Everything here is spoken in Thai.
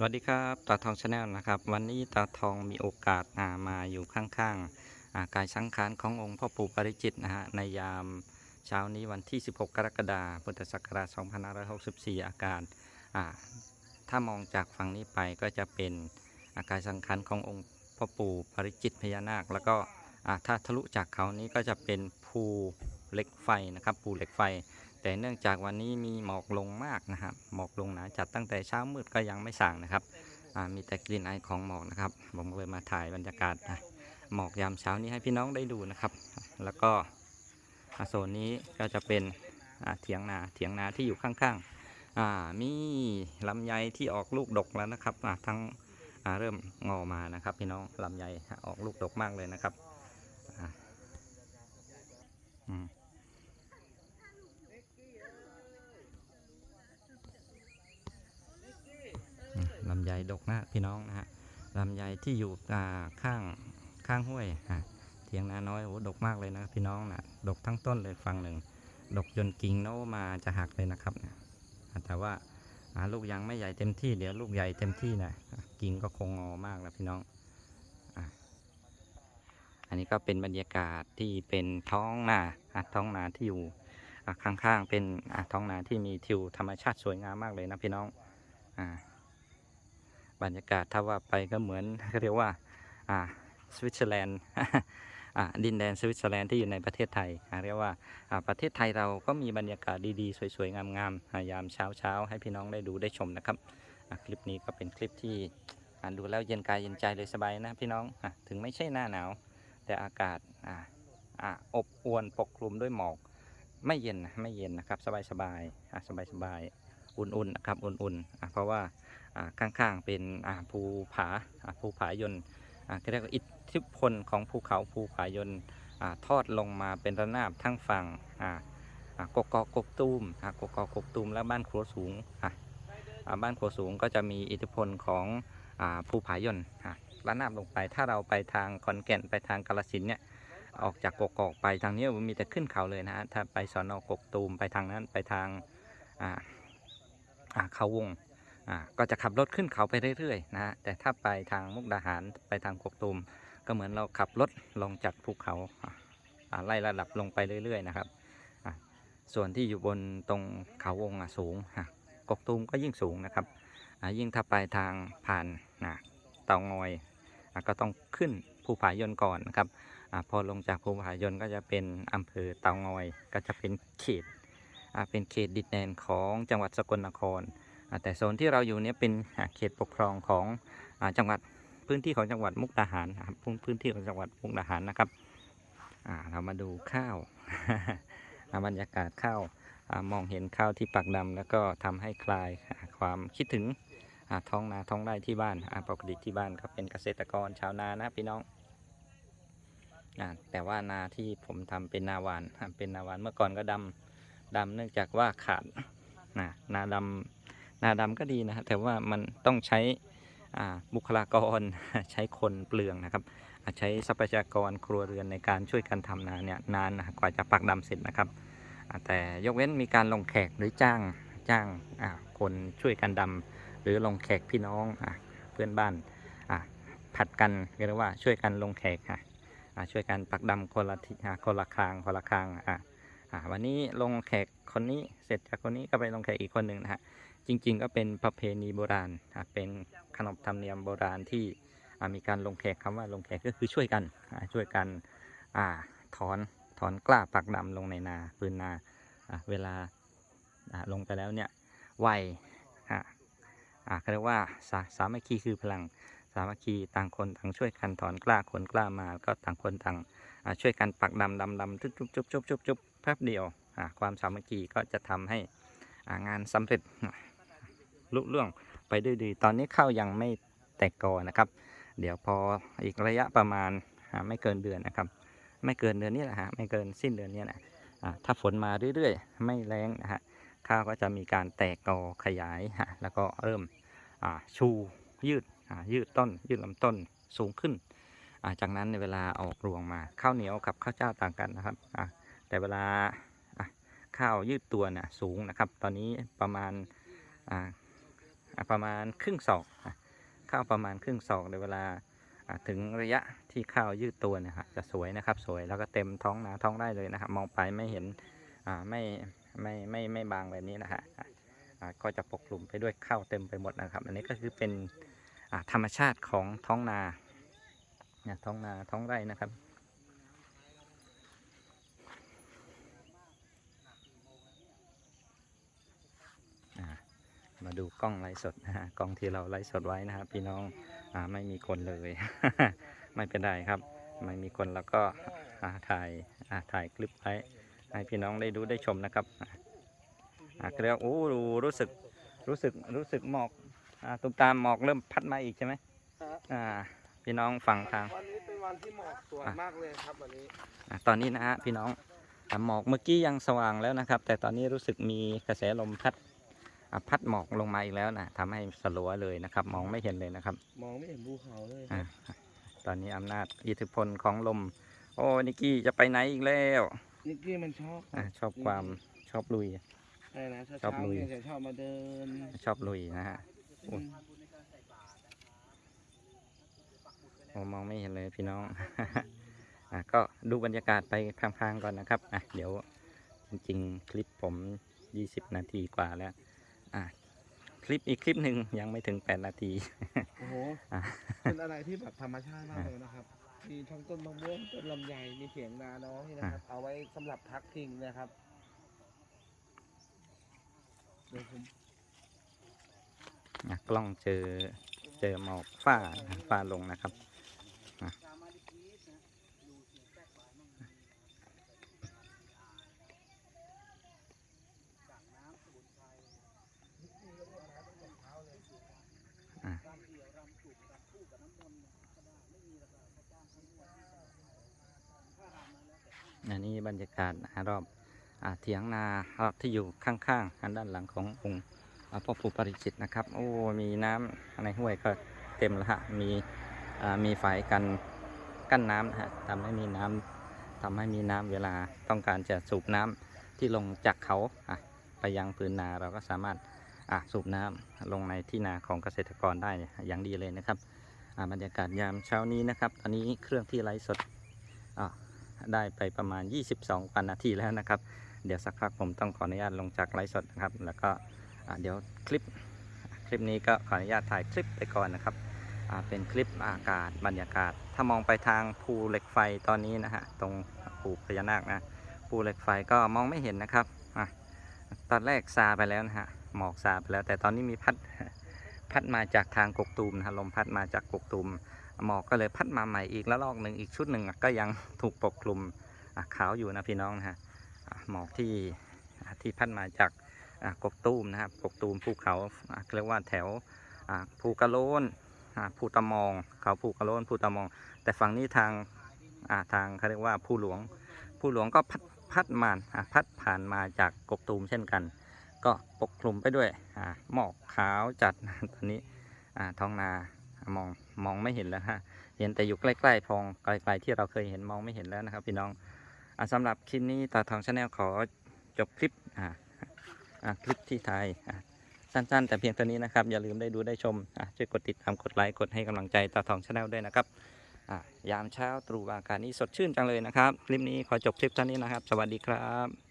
สวัสดีครับตาทองชาแนลนะครับ วันนี้ตาทองมีโอกาสามาอยู่ข้างๆอากายสังขารขององค์พ่อปู่ปริจิตนะฮะในยามเช้านี้วันที่ 16 กรกฎาคมพุทธศักราช2564 อาการถ้ามองจากฝั่งนี้ไปก็จะเป็นอากายสังขารขององค์พ่อปู่ปริจิตพญานาค แล้วก็ถ้าทะลุจากเขานี้ก็จะเป็นภูเหล็กไฟนะครับภูเหล็กไฟ แต่เนื่องจากวันนี้มีหมอกลงมากนะครับ หมอกลงหนาจัดตั้งแต่เช้ามืดก็ยังไม่ส่างนะครับ มีแต่กลิ่นไอของหมอกนะครับ ผมเลยมาถ่ายบรรยากาศนะหมอกยามเช้านี้ให้พี่น้องได้ดูนะครับ แล้วก็โซนนี้ก็จะเป็นเถียงนา เถียงนาที่อยู่ข้างๆ มีลำไยที่ออกลูกดกแล้วนะครับอ่าทั้งเริ่มงอมานะครับ พี่น้องลำไยออกลูกดกมากเลยนะครับอ่าอืม อืมลำไยดกนะพี่น้องนะฮะ ลำไยที่อยู่ข้างข้างห้วยฮะเทียงนาน้อยโอ้ดกมากเลยนะพี่น้องนะดกทั้งต้นเลยฟังหนึ่ง ดกจนกิ่งโน้มาจะหักเลยนะครับเนี่ยแต่ว่าลูกยังไม่ใหญ่เต็มที่เดี๋ยวลูกใหญ่เต็มที่นะกิ่งก็คงงอมากแล้วพี่น้องอะอันนี้ก็เป็นบรรยากาศที่เป็นท้องนาท้องนาที่อยู่ข้างๆเป็นท้องนาที่มีทิวธรรมชาติสวยงามมากเลยนะพี่น้องอ่า บรรยากาศถ้าว่าไปก็เหมือนเขาเรียกว่าอ่าสวิตเซอร์แลนด์ดินแดนสวิตเซอร์แลนด์ที่อยู่ในประเทศไทยอ่าเรียกว่าประเทศไทยเราก็มีบรรยากาศดีๆ สวยๆ งามๆอ่ายามเช้าๆ ให้พี่น้องได้ดูได้ชมนะครับ คลิปนี้ก็เป็นคลิปที่ดูแล้วเย็นกายเย็นใจเลยสบายนะพี่น้องอถึงไม่ใช่หน้าหนาว แต่อากาศออบอวนปกคลุมด้วยหมอก ไม่เย็นไม่เย็นนะครับ สบายๆสบายๆ อุ่นๆนะครับอุ่นๆเพราะว่าข้างๆเป็นภูผาภูผายนก็เรียกว่าอิทธิพลของภูเขาภูผายนทอดลงมาเป็นระนาบทั้งฝั่งกกอกกกตูมกกอกกกตูมและบ้านครัวสูงบ้านครัวสูงก็จะมีอิทธิพลของภูผายนระนาบลงไปถ้าเราไปทางขอนแก่นไปทางกาลสินเนี่ยออกจากกกอกไปทางนี้มันมีแต่ขึ้นเขาเลยนะฮะถ้าไปสอนอกกตูมไปทางนั้นไปทางอ่า เขาวงก็จะขับรถขึ้นเขาไปเรื่อยๆนะฮะแต่ถ้าไปทางมุกดาหารไปทางกกตูมก็เหมือนเราขับรถลงจากภูเขาไล่ระดับลงไปเรื่อยๆนะครับส่วนที่อยู่บนตรงเขาวงสูงกกตูมก็ยิ่งสูงนะครับยิ่งถ้าไปทางผ่านนะเตางอยอก็ต้องขึ้นภูผายนก่อนนะครับอพอลงจากภูผายนก็จะเป็นอำเภอเตางอยก็จะเป็นเขต เป็นเขตดินแดนของจังหวัดสกลนคร แต่โซนที่เราอยู่เนี่ยเป็นเขตปกครองของอจังหวัดพื้นที่ของจังหวัดมุกดาหารนะครับพื้นที่ของจังหวัดมุกดาหารนะครับเรามาดูข้าวบรรยากาศข้าวอมองเห็นข้าวที่ปักดำแล้วก็ทำให้คลายความคิดถึงท้องนาท้องไร่ที่บ้านปกติที่บ้านก็เป็นเกษตรกรชาวนานะพี่น้องอแต่ว่านาที่ผมทำเป็นนาหวานเป็นนาหวานเมื่อก่อนก็ดำ ดำเนื่องจากว่าขาดนะนาดำนาดำก็ดีนะแต่ว่ามันต้องใช้บุคลากรใช้คนเปลืองนะครับ ใช้ทรัพยากรครัวเรือนในการช่วยกันทำนาเนี่ยนานนะกว่าจะปักดำเสร็จนะครับแต่ยกเว้นมีการลงแขกหรือจ้างจ้างคนช่วยกันดำหรือลงแขกพี่น้องอเพื่อนบ้านผัดกันเรียกว่าช่วยกันลงแขกอะช่วยกันปักดำคนละทีคนละคางคนละคาง อ่าวันนี้ลงแขกคนนี้เสร็จจากคนนี้ก็ไปลงแขกอีกคนหนึ่งนะฮะจริง ๆ ก็เป็นประเพณีโบราณอะเป็นขนบธรรมเนียมโบราณที่มีการลงแขกคำว่าลงแขกก็คือช่วยกันช่วยกันอถอนถอนกล้าปักดำลงในนาปืนนาอะเวลาลงไปแล้วเนี่ยไวอะเขาเรียกว่าสาสามัคคีคือพลัง สามัคคีต่างคนต่างช่วยกันถอนกล้าขนกล้ามาก็ต่างคนต่างช่วยกันปักดำดำดำจุ๊บจุ๊บจุ๊บจุ๊บจุ๊บจุ๊บแป๊บเดียวความสามัคคีก็จะทำให้งานสำเร็จลุล่วงไปด้วยดี ตอนนี้ข้าวยังไม่แตกกอนะครับ เดี๋ยวพออีกระยะประมาณไม่เกินเดือนนะครับ ไม่เกินเดือนนี้แหละฮะไม่เกินสิ้นเดือนนี้นะถ้าฝนมาเรื่อยๆ ไม่แรงนะฮะข้าวก็จะมีการแตกกอขยายฮะแล้วก็เริ่มชูยืด ยืดต้น ยืดลำต้นสูงขึ้น จากนั้นในเวลาออกรวงมาข้าวเหนียวกับข้าวเจ้าต่างกันนะครับแต่เวลาข้าวยืดตัวเนี่ยสูงนะครับ ตอนนี้ประมาณประมาณครึ่งศอกข้าวประมาณครึ่งศอกในเวลาถึงระยะที่ข้าวยืดตัวเนี่ยฮะจะสวยนะครับ สวยแล้วก็เต็มท้องนาท้องได้เลยนะครับ มองไปไม่เห็นอ่ไม่ไม่ไม่ไม่บางแบบนี้นะฮะก็จะปกคลุมไปด้วยข้าวเต็มไปหมดนะครับ อันนี้ก็คือเป็น ธรรมชาติของท้องนาท้องนาท้องไร่นะครับมาดูกล้องไลฟ์สดนะฮะกล้องที่เราไลฟ์สดไว้นะครับพี่น้องอไม่มีคนเลย ไม่เป็นไรครับ ไม่มีคนแล้วก็ถ่ายถ่ายคลิปไว้ให้พี่น้องได้ดูได้ชมนะครับอ่าอ่าเรียกว่าโอ้รู้สึกรู้สึกรู้สึกหมอก อ่าตุ้มตามหมอกเริ่มพัดมาอีกใช่ไหมครับอ่าพี่น้องฝั่งทางวันนี้เป็นวันที่หมอกสวยอะมากเลยครับวันนี้อะตอนนี้นะฮะพี่น้องอะหมอกเมื่อกี้ยังสว่างแล้วนะครับ แต่ตอนนี้รู้สึกมีกระแสลมพัดอะพัดหมอกลงมาอีกแล้วนะทำให้สลัวเลยนะครับ มองไม่เห็นเลยนะครับมองไม่เห็นภูเขาเลยคอะรับตอนนี้อำนาจอิทธิพลของลม โอ้นิกกี้จะไปไหนอีกแล้วนิกกี้มันชอบอะชอบความชอบลุยใช่นะเช้าชอบๆลุยเนี่ยจะชอบมาเดินชอบลุยนะฮะ โอ้อืมโอ้มองไม่เห็นเลยพี่น้อง อะก็ดูบรรยากาศไปพลางๆก่อนนะครับ อะเดี๋ยวจริงๆ คลิปผม 20 นาทีกว่าแล้ว อะคลิปอีกคลิปหนึ่งยังไม่ถึง 8 นาที โอ้โห อะเป็นอะไรที่แบบธรรมชาติมากเลยนะครับ มีทั้งต้นมะม่วงต้นลำไย มีเสียงนาน้อยนะครับ เอาไว้สำหรับพักพิงนะครับเดี๋ยวผมอะ กล้องเจอเจอหมอกฝ้าฝ้าลงนะครับอันนี้บรรยากาศรอบอเถียงนารอบที่อยู่ข้างๆอันด้านหลังขององค์ พ่อปู่ปริจิตนะครับ โอ้ มีน้ำในห้วยก็เต็มแล้วฮะ มีมีฝายกันกั้นน้ำนะฮะทำให้มีน้ำทำให้มีน้ำเวลาต้องการจะสูบน้ำที่ลงจากเขาอะไปยังพื้นนาเราก็สามารถอะสูบน้ำลงในที่นาของเกษตรกรได้อย่างดีเลยนะครับอ่าบรรยากาศยามเช้านี้นะครับ ตอนนี้เครื่องที่ไลฟ์สดอะได้ไปประมาณ 22กันนาทีแล้วนะครับ เดี๋ยวสักพักผมต้องขออนุญาตลงจากไลฟ์สดนะครับ แล้วก็ เดี๋ยวคลิปคลิปนี้ก็ขออนุญาตถ่ายคลิปไปก่อนนะครับเป็นคลิปอากาศบรรยากาศ ถ้ามองไปทางภูเหล็กไฟตอนนี้นะฮะตรงภูพญานาคนะภูเหล็กไฟก็มองไม่เห็นนะครับอตอนแรกซาไปแล้วนะฮะหมอกซาไปแล้ว แต่ตอนนี้มีพัดพัดมาจากทางกกตูมนะฮะลมพัดมาจากกกตูมหมอกก็เลยพัดมาใหม่อีกแล้วลอกหนึ่งอีกชุดหนึ่งก็ยังถูกปกคลุมขาวอยู่นะพี่น้องนะฮะหมอกที่ที่พัดมาจาก กกตูมนะครับกกตูมภูเขาเรียกว่าแถวภูกระโลนภูตะมองเขาภูกระโลนภูตะมอง แต่ฝั่งนี้ทางทางเขาเรียกว่าภูหลวงภูหลวงก็พัดพัดมาพัดผ่านมาจากกกตูมเช่นกัน ก็ปกคลุมไปด้วยหมอกขาวจัดตอนนี้ท้องนามองมองไม่เห็นแล้วฮะเห็นแต่อยู่ใกล้ๆพองไกลๆที่เราเคยเห็นมองไม่เห็นแล้วนะครับ พี่น้องอ่าสำหรับคลิปนี้ตาทองชาแนลขอจบคลิปอ่า คลิปที่ไทยสั้นๆ แต่เพียงเท่านี้นะครับ อย่าลืมได้ดูได้ชมช่วยกดติดตามกดไลค์กดให้กำลังใจตาทองชาแนลด้วยนะครับยามเช้าตรู่อากาศนี้สดชื่นจังเลยนะครับ คลิปนี้ขอจบคลิปเท่านี้นะครับ สวัสดีครับ